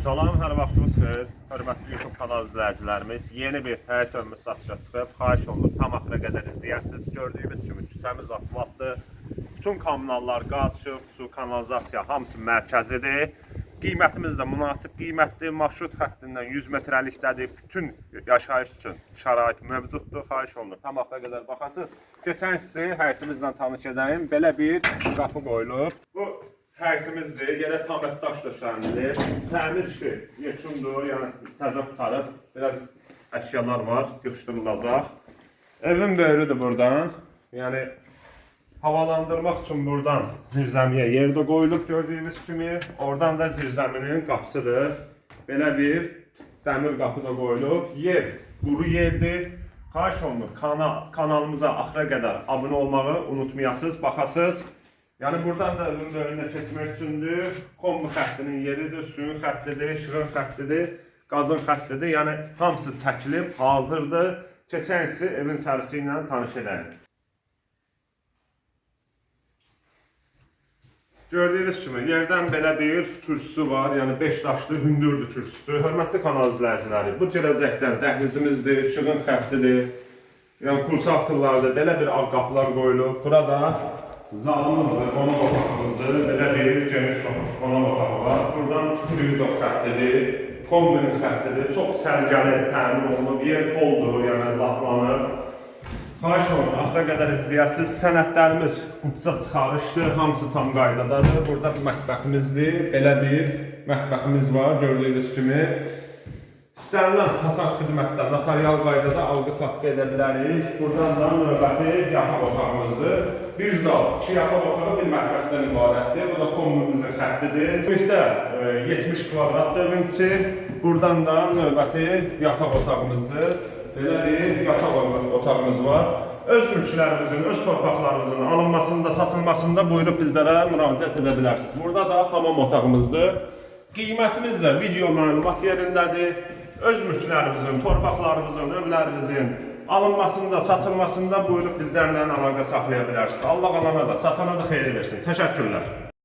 Salam, hər vaxtınız xeyir. Hörmətli YouTube kanal izləyicilərimiz, yeni bir həyat ömrü satışa çıxıb. Xahiş olunur tam axıra qədər izləyəsiniz. Gördüyünüz kimi küçəmiz asfaltdır. Bütün kommunallar, qaz, işıq, su, kanalizasiya hamısı mərkəzidir. Qiymətimiz də münasib qiymətdir. Marşrut xəttindən 100 metrəlikdədir. Bütün yaşayış üçün şərait mövcuddur. Xahiş olunur tam axıra qədər baxasınız. Keçən sizi həyətimizlə tanış edəyim. Belə bir qapı qoyulub. Bu həyətimizdir. Yerə tam daş döşənilir. Təmir işi yekundur. Yəni təzə qutarıb. Biraz əşyalar var, yığışdırılacaq. Evin böyrüdür buradan. Yəni havalandırmaq üçün buradan zirzəmiyə yer də qoyulub gördüyünüz kimi. Oradan da zirzəminin qapısıdır. Belə bir dəmir qapı da qoyulub. Yer quru yerdir. Xahiş olunur kanal, kanalımıza axıra qədər abunə olmağı unutmayasınız, baxasınız. Yəni buradan da evin böyrünə keçmək üçündür. Kombi xəttinin yeridir, suyun xəttidir, işığın xəttidir, qazın xəttidir. Yəni hamısı çəkilib, hazırdır. Keçən sizi evin içərisi ilə tanış edərik. Gördüyünüz kimi yerdən belə bir kürsüsü var, yəni 5 daşlı hündürdür kürsüsü. Hörmətli kanal izləyiciləri, bu gələcəkdən dəhlizimizdir, işığın xəttidir. Yəni kulça avtorlardır, belə bir ağ qapılar qoyulub. Burada zalımızdır, qonaq otağımızdır. Belə bir geniş qonaq otağı var. Buradan televizor xəttidir, kombinin xəttidir. Çox sərgəli təmin olunub, yer poldur, yəni laqlanıb. Xahiş olun, axıra qədər izləyəsiniz. Sənədlərimiz qubca çıxarışdır, hamısı tam qaydadadır. Burada mətbəximizdir, belə bir mətbəximiz var, gördüyünüz kimi. İstənilən hasar xidmətdə notarial qaydada alqı-satqı edə bilərik. Buradan da növbəti yataq otağımızdır. Bir zal, iki yataq otağı, bir mətbəxdən ibarətdir. Bu da kombimizin xəttidir. Ümumilikdə e, 70 kvadratdır evin içi. Buradan da növbəti yataq otağımızdır. Belə bir yataq otağımız var. Öz mülklərimizin, öz torpaqlarımızın alınmasında, satılmasında buyurub bizlərə müraciət edə bilərsiniz. Burada da hamam otağımızdır. Qiymətimiz də video məlumat yerindədir. Öz mülklərimizin, torpaqlarımızın, evlərimizin alınmasında, satılmasında buyurub bizlərlə əlaqə saxlaya bilərsiniz. Allah alana da, satana da xeyir versin. Təşəkkürlər.